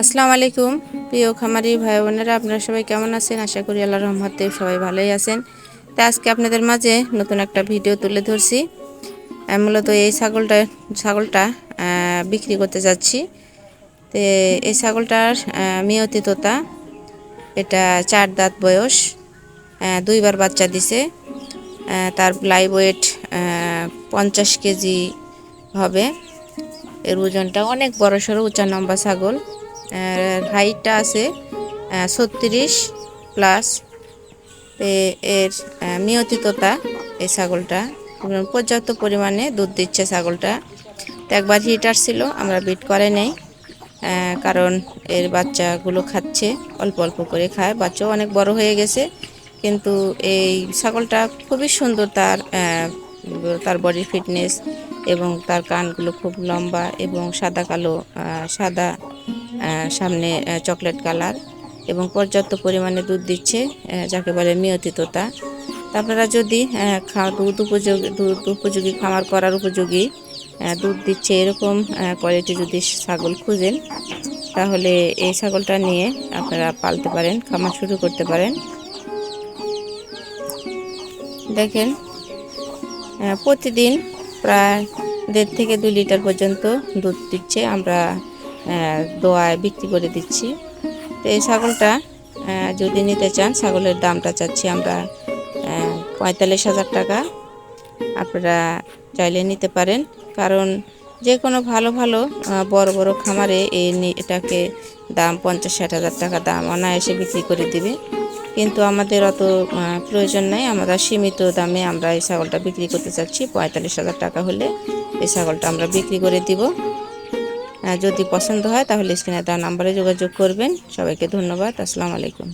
আসসালামু আলাইকুম। প্রিয় খামারি ভাই বোনেরা, আপনারা সবাই কেমন আছেন? আশা করি আল্লাহ রহমতে সবাই ভালোই আছেন। তা আজকে আপনাদের মাঝে নতুন একটা ভিডিও তুলে ধরছি। মূলত এই ছাগলটা ছাগলটা বিক্রি করতে যাচ্ছি। তো এই ছাগলটার মিয়তি তোতা এটা চার দাঁত বয়স দুইবার বাচ্চা দিছে। তার লাইভ ওয়েট পঞ্চাশ কেজি হবে। এর ওজনটা অনেক বড় সড়ো উঁচা, লম্বা ছাগল। হাইটটা আছে ছত্রিশ প্লাস এর নিয়তিততা এই ছাগলটা। পর্যাপ্ত পরিমাণে দুধ দিচ্ছে ছাগলটা। তো একবার হিটার ছিল, আমরা বিট করে নেই কারণ এর বাচ্চাগুলো খাচ্ছে, অল্প অল্প করে খায়। বাচ্চাও অনেক বড় হয়ে গেছে, কিন্তু এই ছাগলটা খুবই সুন্দর তার তার বডি ফিটনেস এবং তার কানগুলো খুব লম্বা এবং সাদা কালো সাদা সামনে চকলেট কালার এবং পর্যাপ্ত পরিমাণে দুধ দিচ্ছে যাকে বলে মিয়তিততা। আপনারা যদি দুধ উপযোগী দুধ উপযোগী, খামার করার উপযোগী দুধ দিচ্ছে এরকম কোয়ালিটি যদি ছাগল খুঁজেন, তাহলে এই ছাগলটা নিয়ে আপনারা পালতে পারেন, খামার শুরু করতে পারেন। দেখেন প্রতিদিন প্রায় দেড় থেকে দুই লিটার পর্যন্ত দুধ দিচ্ছে। আমরা দোয়ায় বিক্রি করে দিচ্ছি। তো এই ছাগলটা যদি নিতে চান, ছাগলের দামটা চাচ্ছি আমরা পঁয়তাল্লিশ হাজার টাকা। আপনারা চাইলে নিতে পারেন। কারণ যে কোনো ভালো ভালো বড় বড় খামারে এই এটাকে দাম পঞ্চাশ ষাট হাজার টাকা দাম অনায়াসে বিক্রি করে দিবে। কিন্তু আমাদের অত প্রয়োজন নাই। আমরা সীমিত দামে আমরা এই ছাগলটা বিক্রি করতে চাচ্ছি। পঁয়তাল্লিশ হাজার টাকা হলে এই ছাগলটা আমরা বিক্রি করে দিব। যদি পছন্দ হয় তাহলে স্ক্রিনে দেওয়া নাম্বারে যোগাযোগ করবেন। সবাইকে ধন্যবাদ। আসসালামু আলাইকুম।